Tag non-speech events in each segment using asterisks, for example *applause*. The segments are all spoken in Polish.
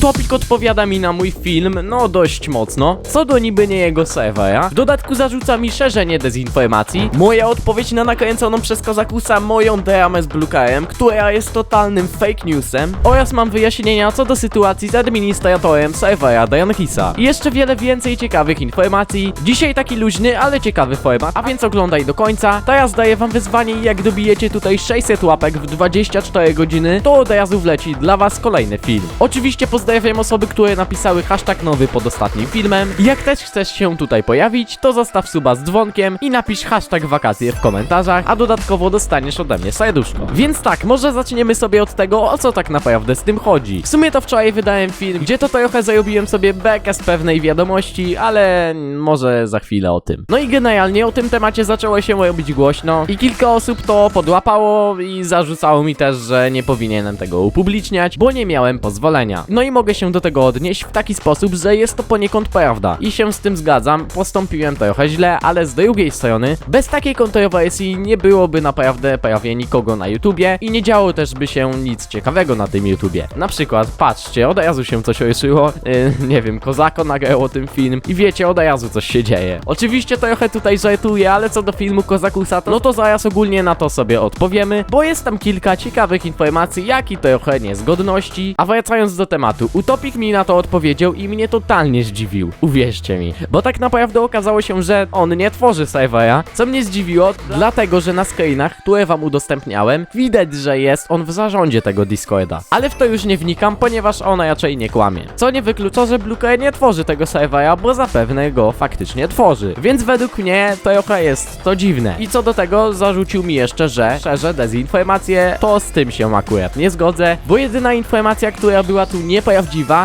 Utopik odpowiada mi na mój film, no dość mocno, co do niby nie jego serwera. W dodatku zarzuca mi szerzenie dezinformacji. Moja odpowiedź na nakręconą przez Kozakusa moją dramę z Bluecarem, która jest totalnym fake newsem. Oraz mam wyjaśnienia co do sytuacji z administratorem serwera Dianhisa. I jeszcze wiele więcej ciekawych informacji. Dzisiaj taki luźny, ale ciekawy format, a więc oglądaj do końca. Teraz daję wam wyzwanie i jak dobijecie tutaj 600 łapek w 24 godziny, to od razu wleci dla was kolejny film. Oczywiście pozdrawiam osoby, które napisały hashtag nowy pod ostatnim filmem. Jak też chcesz się tutaj pojawić, to zostaw suba z dzwonkiem i napisz hashtag wakacje w komentarzach, a dodatkowo dostaniesz ode mnie serduszko. Więc tak, może zaczniemy sobie od tego, o co tak naprawdę z tym chodzi. W sumie to wczoraj wydałem film, gdzie to trochę zarobiłem sobie bekę z pewnej wiadomości, ale może za chwilę o tym. No i generalnie o tym temacie zaczęło się robić głośno i kilka osób to podłapało i zarzucało mi też, że nie powinienem tego upubliczniać, bo nie miałem pozwolenia. No i mogę się do tego odnieść w taki sposób, że jest to poniekąd prawda i się z tym zgadzam, postąpiłem trochę źle, ale z drugiej strony, bez takiej kontrowersji nie byłoby naprawdę prawie nikogo na YouTubie i nie działo też by się nic ciekawego na tym YouTubie. Na przykład, patrzcie, od razu się coś ruszyło, yy, *laughs* nie wiem, Kozako nagrał o tym film i wiecie, od razu coś się dzieje. Oczywiście trochę tutaj żartuję, ale co do filmu Kozakusa, no to zaraz ogólnie na to sobie odpowiemy, bo jest tam kilka ciekawych informacji, jak i trochę niezgodności. A wracając do tematu, Utopik mi na to odpowiedział i mnie totalnie zdziwił. Uwierzcie mi. Bo tak naprawdę okazało się, że on nie tworzy serwera, co mnie zdziwiło, dlatego że na screenach, które wam udostępniałem, widać, że jest on w zarządzie tego Discorda. Ale w to już nie wnikam, ponieważ ona raczej nie kłamie. Co nie wyklucza, że Bluecare nie tworzy tego serwera, bo zapewne go faktycznie tworzy. Więc według mnie trochę jest to dziwne. I co do tego zarzucił mi jeszcze, że szerze dezinformacje, to z tym się akurat nie zgodzę, bo jedyna informacja, która była tu nieprawdziwa,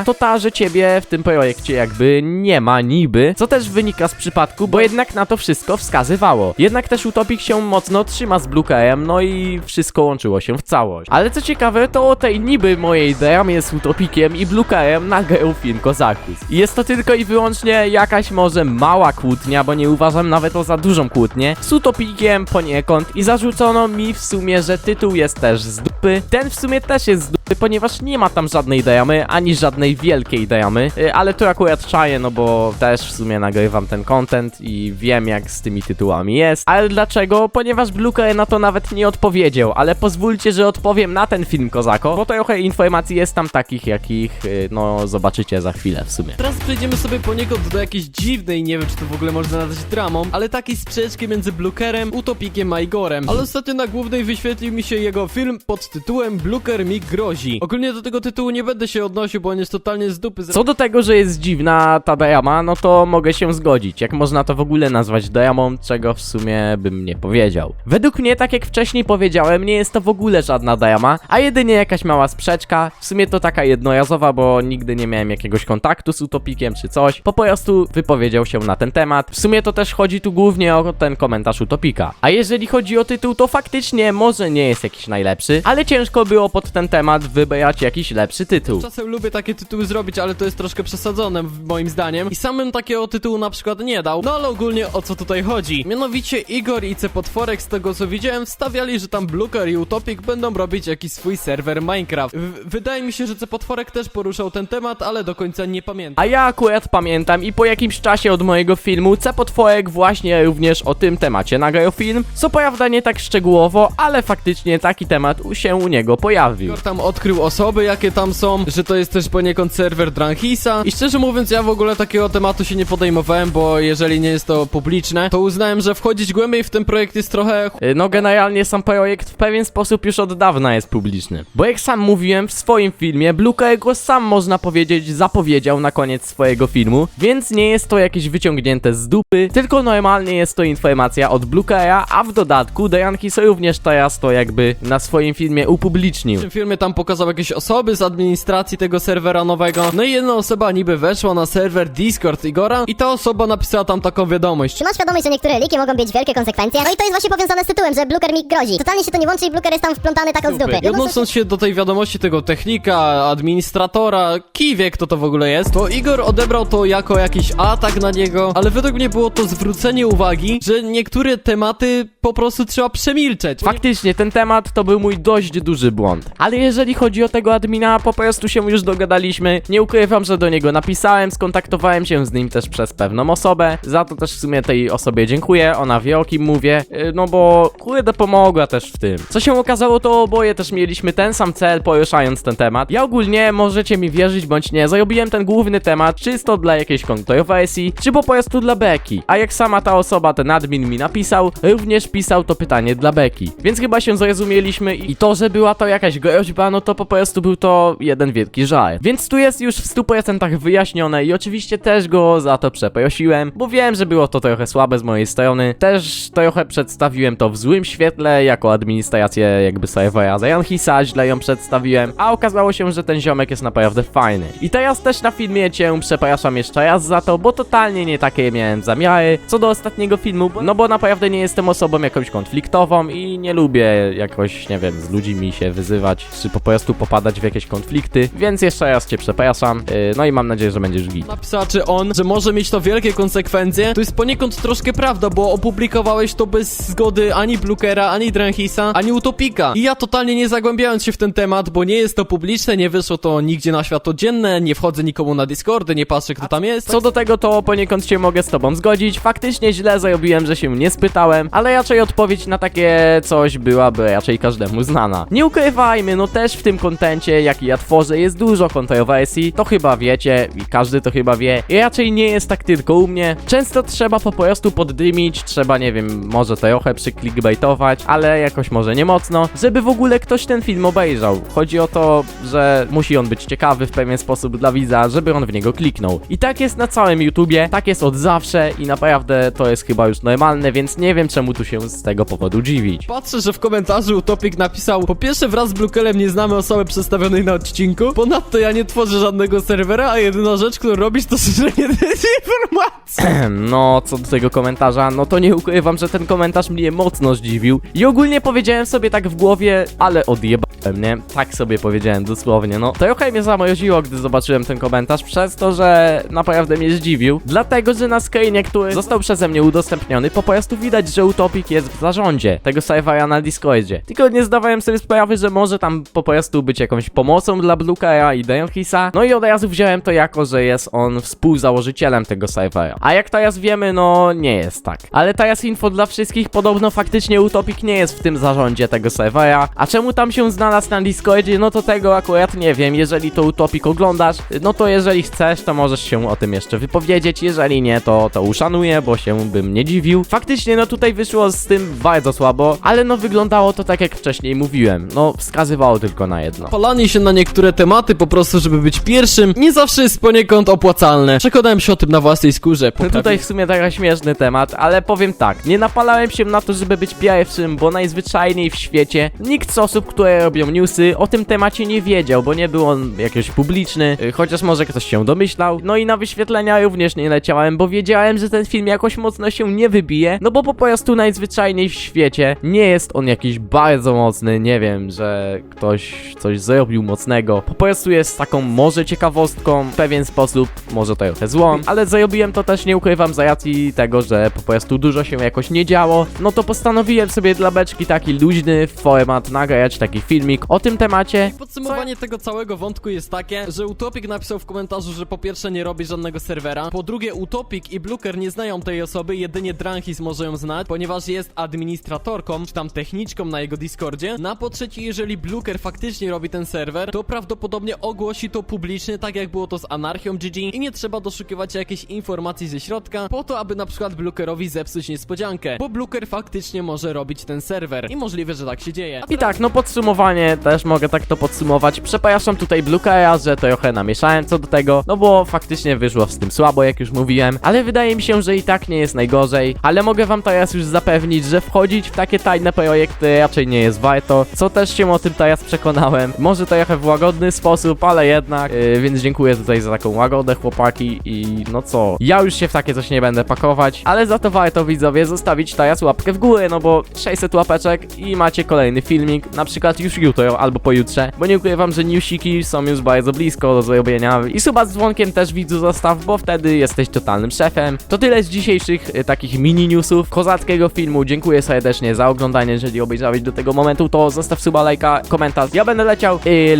to ta, że ciebie w tym projekcie jakby nie ma niby, co też wynika z przypadku, bo jednak na to wszystko wskazywało. Jednak też Utopik się mocno trzyma z Bluecarem, no i wszystko łączyło się w całość. Ale co ciekawe, to o tej niby mojej dramie z Utopikiem i Bluecarem nagrał film Kozakus. Jest to tylko i wyłącznie jakaś może mała kłótnia, bo nie uważam nawet to za dużą kłótnię, z Utopikiem poniekąd i zarzucono mi w sumie, że tytuł jest też z dupy. Ten w sumie też jest z dupy, ponieważ nie ma tam żadnej dramy, ani żadnej wielkiej dramy, y, ale to akurat czaję, no bo też w sumie nagrywam ten content i wiem jak z tymi tytułami jest. Ale dlaczego? Ponieważ Bluecar na to nawet nie odpowiedział, ale pozwólcie, że odpowiem na ten film Kozako, bo trochę informacji jest tam takich, jakich, y, no zobaczycie za chwilę w sumie. Teraz przejdziemy sobie poniekąd do jakiejś dziwnej, nie wiem czy to w ogóle można nazwać dramą, ale takiej sprzeczki między Blukerem, Utopikiem a Igorem. Ale ostatnio na głównej wyświetlił mi się jego film pod tytułem Bluker mi grozi. Ogólnie do tego tytułu nie będę się odnosił, bo on jest totalnie z dupy. Co do tego, że jest dziwna ta drama, no to mogę się zgodzić. Jak można to w ogóle nazwać dramą, czego w sumie bym nie powiedział. Według mnie, tak jak wcześniej powiedziałem, nie jest to w ogóle żadna drama, a jedynie jakaś mała sprzeczka. W sumie to taka jednorazowa, bo nigdy nie miałem jakiegoś kontaktu z Utopikiem czy coś. Po prostu wypowiedział się na ten temat. W sumie to też chodzi tu głównie o ten komentarz Utopika. A jeżeli chodzi o tytuł, to faktycznie może nie jest jakiś najlepszy, ale ciężko było pod ten temat wybrać jakiś lepszy tytuł. Czasem lubię takie tytuły zrobić, ale to jest troszkę przesadzone moim zdaniem. I samym takiego tytułu na przykład nie dał. No ale ogólnie o co tutaj chodzi? Mianowicie Igor i C Potworek z tego co widziałem wstawiali, że tam Bluker i Utopik będą robić jakiś swój serwer Minecraft. W wydaje mi się, że C Potworek też poruszał ten temat, ale do końca nie pamiętam. A ja akurat pamiętam i po jakimś czasie od mojego filmu C Potworek właśnie również o tym temacie nagrał film. Co prawda nie tak szczegółowo, ale faktycznie taki temat się u niego pojawił. Igor tam odkrył osoby, jakie tam są, że to jest też poniekąd serwer Dranhisa i szczerze mówiąc ja w ogóle takiego tematu się nie podejmowałem, bo jeżeli nie jest to publiczne, to uznałem, że wchodzić głębiej w ten projekt jest trochę Y, No generalnie sam projekt w pewien sposób już od dawna jest publiczny. Bo jak sam mówiłem w swoim filmie, Bluecar go sam można powiedzieć zapowiedział na koniec swojego filmu, więc nie jest to jakieś wyciągnięte z dupy, tylko normalnie jest to informacja od Bluecara, a w dodatku Dajankis również teraz to jakby na swoim filmie upublicznił. W tym filmie tam pokazał jakieś osoby z administracji tego serwera nowego. No i jedna osoba niby weszła na serwer Discord Igora i ta osoba napisała tam taką wiadomość. Czy masz świadomość, że niektóre liki mogą mieć wielkie konsekwencje? No i to jest właśnie powiązane z tytułem, że Bluker mi grozi. Totalnie się to nie łączy i Bluker jest tam wplątany taką z dupy. I odnosząc się do tej wiadomości tego technika, administratora, kij wie kto to w ogóle jest, to Igor odebrał to jako jakiś atak na niego, ale według mnie było to zwrócenie uwagi, że niektóre tematy po prostu trzeba przemilczeć. Faktycznie, ten temat to był mój dość duży błąd. Ale jeżeli chodzi o tego admina, po prostu się już dogadaliśmy. Nie ukrywam, że do niego napisałem, skontaktowałem się z nim też przez pewną osobę. Za to też w sumie tej osobie dziękuję, ona wie o kim mówię. Yy, No bo kurde pomogła też w tym. Co się okazało, to oboje też mieliśmy ten sam cel, poruszając ten temat. Ja ogólnie, możecie mi wierzyć bądź nie, zarobiłem ten główny temat czysto dla jakiejś kontrowersji, czy po prostu dla beki. A jak sama ta osoba, ten admin mi napisał, również pisał to pytanie dla beki. Więc chyba się zrozumieliśmy i to, że była to jakaś groźba, no to po prostu był to jeden wielki żart. Więc tu jest już w 100% wyjaśnione i oczywiście też go za to przeprosiłem, bo wiem, że było to trochę słabe z mojej strony. Też trochę przedstawiłem to w złym świetle, jako administrację jakby serwera Zajanhisa, źle ją przedstawiłem, a okazało się, że ten ziomek jest naprawdę fajny. I teraz też na filmie cię przepraszam jeszcze raz za to, bo totalnie nie takie miałem zamiary co do ostatniego filmu, no bo naprawdę nie jestem osobą jakąś konfliktową i nie lubię jakoś, nie wiem, z ludźmi się wyzywać, czy po prostu popadać w jakieś konflikty, więc jeszcze raz cię przepraszam, yy, no i mam nadzieję, że będziesz git. Napisała czy on, że może mieć to wielkie konsekwencje. To jest poniekąd troszkę prawda, bo opublikowałeś to bez zgody ani Blukera, ani Dranhisa, ani Utopika. I ja totalnie nie zagłębiając się w ten temat, bo nie jest to publiczne, nie wyszło to nigdzie na światło dzienne, nie wchodzę nikomu na Discordy, nie patrzę kto tam jest. Co do tego, to poniekąd się mogę z tobą zgodzić. Faktycznie źle zrobiłem, że się nie spytałem, ale raczej odpowiedź na takie coś byłaby raczej każdemu znana. Nie ukrywajmy, no też w tym kontencie, jaki ja tworzę, jest dużo kontrowersji, to chyba wiecie i każdy to chyba wie. I raczej nie jest tak tylko u mnie. Często trzeba po prostu poddymić, trzeba, nie wiem, może trochę przyklikbaitować, ale jakoś może nie mocno, żeby w ogóle ktoś ten film obejrzał. Chodzi o to, że musi on być ciekawy w pewien sposób dla widza, żeby on w niego kliknął. I tak jest na całym YouTubie, tak jest od zawsze i naprawdę to jest chyba już normalne, więc nie wiem czemu tu się z tego powodu dziwić. Patrzę, że w komentarzu Utopik napisał Po pierwsze wraz z Blukelem nie znamy osoby przedstawionej na odcinku Ponadto ja nie tworzę żadnego serwera, a jedyna rzecz, którą robisz to szerzenie *laughs* dezinformacji *clears throat* No, co do tego komentarza, no to nie ukrywam, że ten komentarz mnie mocno zdziwił. I ogólnie powiedziałem sobie tak w głowie, ale odjebałem, nie? Tak sobie powiedziałem dosłownie, no. Trochę mnie zamroziło, gdy zobaczyłem ten komentarz, przez to, że naprawdę mnie zdziwił. Dlatego, że na screenie, który został przeze mnie udostępniony, po prostu widać, że Utopik jest w zarządzie tego serwera na Discordzie. Tylko nie zdawałem sobie sprawy, że może tam po prostu być jakąś pomocą dla Bluecare'a i Deonhisa. No i od razu wziąłem to jako, że jest on współzałożycielem tego serwera. A jak teraz wiemy, no nie jest tak. Ale teraz info dla wszystkich, podobno faktycznie Utopik nie jest w tym zarządzie tego serwera. A czemu tam się znalazł na Discordzie, no to tego akurat nie wiem. Jeżeli to Utopik oglądasz, no to jeżeli chcesz, to możesz się o tym jeszcze wypowiedzieć. Jeżeli nie, to to uszanuję, bo się bym nie dziwił. Faktycznie, no tutaj wyszło z tym bardzo słabo, ale no wyglądało to tak jak wcześniej mówiłem. No wskazywało tylko na jedno. Palanie się na niektóre tematy po prostu, żeby być pierwszym, nie zawsze jest poniekąd opłacalne. Przekonałem się o tym na własnej skórze. No tutaj w sumie taki śmieszny temat, ale powiem tak, nie napalałem się na to, żeby być pierwszym, bo najzwyczajniej w świecie nikt z osób, które robią newsy, o tym temacie nie wiedział, bo nie był on jakiś publiczny, y, chociaż może ktoś się domyślał. No i na wyświetlenia również nie leciałem, bo wiedziałem, że ten film jakoś mocno się nie wybije, no bo po prostu najzwyczajniej w świecie nie jest on jakiś bardzo mocny, nie wiem, że ktoś coś zrobił mocnego. Po prostu jest taką może ciekawostką, w pewien sposób, może trochę złą, ale zrobiłem to też, nie ukrywam, z racji tego, że po prostu dużo się jakoś nie działo, no to postanowiłem sobie dla beczki taki luźny format nagrać taki filmik o tym temacie. Podsumowanie tego całego wątku jest takie, że Utopik napisał w komentarzu, że po pierwsze nie robi żadnego serwera, po drugie Utopik i Bluker nie znają tej osoby, jedynie Dranhis może ją znać, ponieważ jest administratorką, czy tam techniczką na jego Discordzie. Na po trzecie, jeżeli Bluker faktycznie robi ten serwer, to prawdopodobnie ogłosi to publicznie, tak jak było to z Anarchią GG i nie trzeba doszukiwać się jakiejś informacji ze środka, po to, aby na przykład Blukerowi zepsuć niespodziankę, bo Bluker faktycznie może robić ten serwer i możliwe, że tak się dzieje. I tak, no podsumowanie, też mogę tak to podsumować. Przepraszam tutaj Bluecare'a, że trochę namieszałem co do tego, no bo faktycznie wyszło z tym słabo, jak już mówiłem, ale wydaje mi się, że i tak nie jest najgorzej, ale mogę wam teraz już zapewnić, że wchodzić w takie tajne projekty raczej nie jest warto, co też się o tym teraz przekonałem. Może trochę w łagodny sposób, ale jednak, yy, więc dziękuję tutaj za taką łagodę chłopaki i no co, ja już się w takie coś nie będę pakować, ale za to warto widzowie zostawić teraz łapkę w górę, no bo 600 łapeczek i macie kolejny filmik, na przykład już jutro albo pojutrze, bo nie ukrywam, że newsiki są już bardzo blisko do zrobienia i suba z dzwonkiem też widzu zostaw, bo wtedy jesteś totalnym szefem. To tyle z dzisiejszych y, takich mini newsów, kozackiego filmu filmu. Dziękuję serdecznie za oglądanie. Jeżeli obejrzałeś do tego momentu, to zostaw suba, lajka, komentarz. Ja będę leciał. I